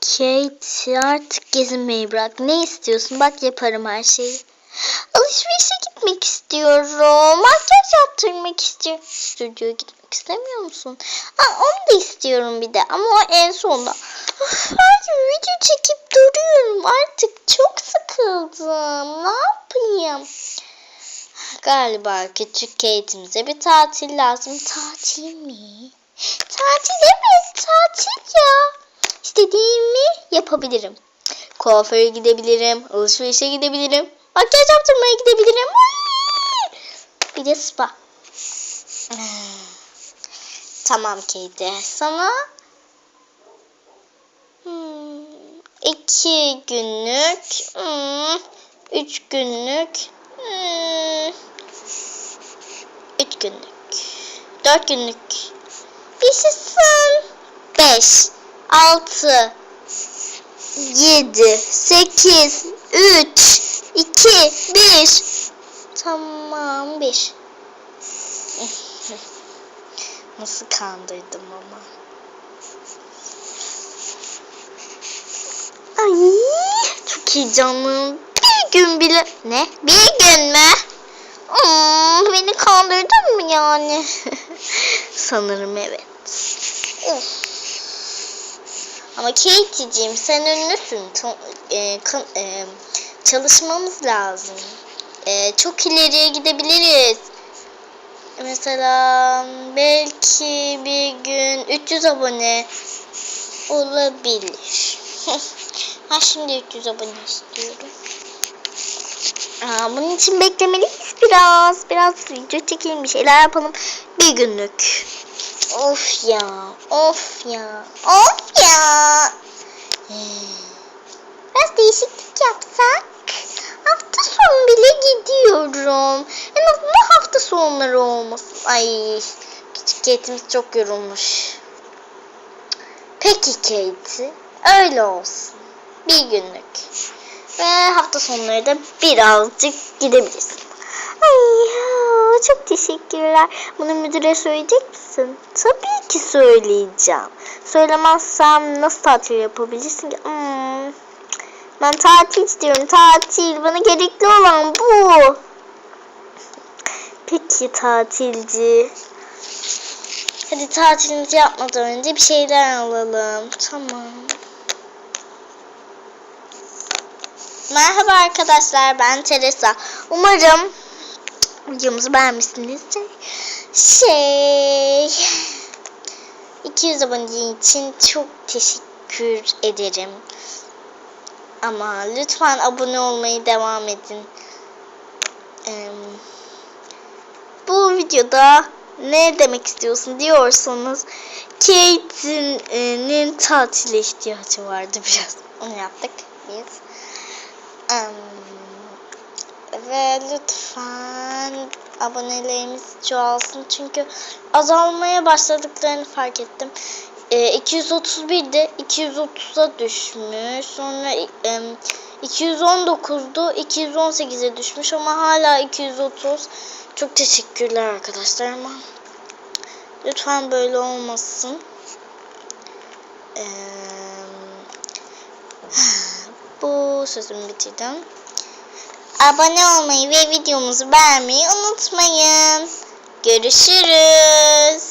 Kate artık gezinmeyi bırak. Ne istiyorsun? Bak yaparım her şeyi. Alışverişe gitmek istiyorum. Makyaj yaptırmak istiyorum. Stüdyoya gitmek istemiyor musun? Aa, onu da istiyorum bir de ama o en sonda. Her gün video çekip duruyorum. Artık çok sıkıldım. Ne yapayım? Galiba küçük Kate'imize bir tatil lazım. Tatil mi? Tatil evet tatil ya. İstediğimi yapabilirim. Kuaföre gidebilirim. Alışverişe gidebilirim. Makyaj yaptırmaya gidebilirim. Bir de spa. Tamam Kate. Sana hmm, iki günlük, hmm, üç günlük, hmm, üç günlük, dört günlük, yaşasın, beş, altı, yedi, sekiz, üç, iki, bir. Tamam, bir. Nasıl kandırdım ama. Ay çok heyecanlıyım. Bir gün bile... Ne? Bir gün mü? Hmm, beni kandırdın mı yani? Sanırım evet. Of. Ama Katie'ciğim sen ünlüsün. E, e, çalışmamız lazım. E, çok ileriye gidebiliriz. Mesela belki bir gün 300 abone olabilir. ha şimdi 300 abone istiyorum. Aa, bunun için beklemeliyiz biraz. Biraz video çekelim bir şeyler yapalım. Bir günlük. Of ya. Of ya. Of ya. Ee, Biraz değişiklik yapsak. Hafta sonu bile gidiyorum. En azından hafta sonları olmasın. Ay küçük Kate'imiz çok yorulmuş. Peki Kate. Öyle olsun. Bir günlük. Ve hafta sonları da birazcık gidebilirsin. Ay çok teşekkürler. Bunu müdüre söyleyecek misin? Tabii ki söyleyeceğim. Söylemezsem nasıl tatil yapabilirsin ki? Hmm. Ben tatil istiyorum. Tatil. Bana gerekli olan bu. Peki tatilci. Hadi tatilimizi yapmadan önce bir şeyler alalım. Tamam. Merhaba arkadaşlar ben Teresa. Umarım videomuzu beğenmişsinizdir. Şey 200 abone için çok teşekkür ederim. Ama lütfen abone olmayı devam edin. Ee, bu videoda ne demek istiyorsun diyorsanız Kate'nin tatile ihtiyacı vardı biraz. Onu yaptık biz. Em, ve lütfen abonelerimiz çoğalsın çünkü azalmaya başladıklarını fark ettim. E, 231'de 230'a düşmüş. Sonra e, 219'du 218'e düşmüş ama hala 230. Çok teşekkürler arkadaşlar ama lütfen böyle olmasın. Eee bu sözümü bitirdim. Abone olmayı ve videomuzu beğenmeyi unutmayın. Görüşürüz.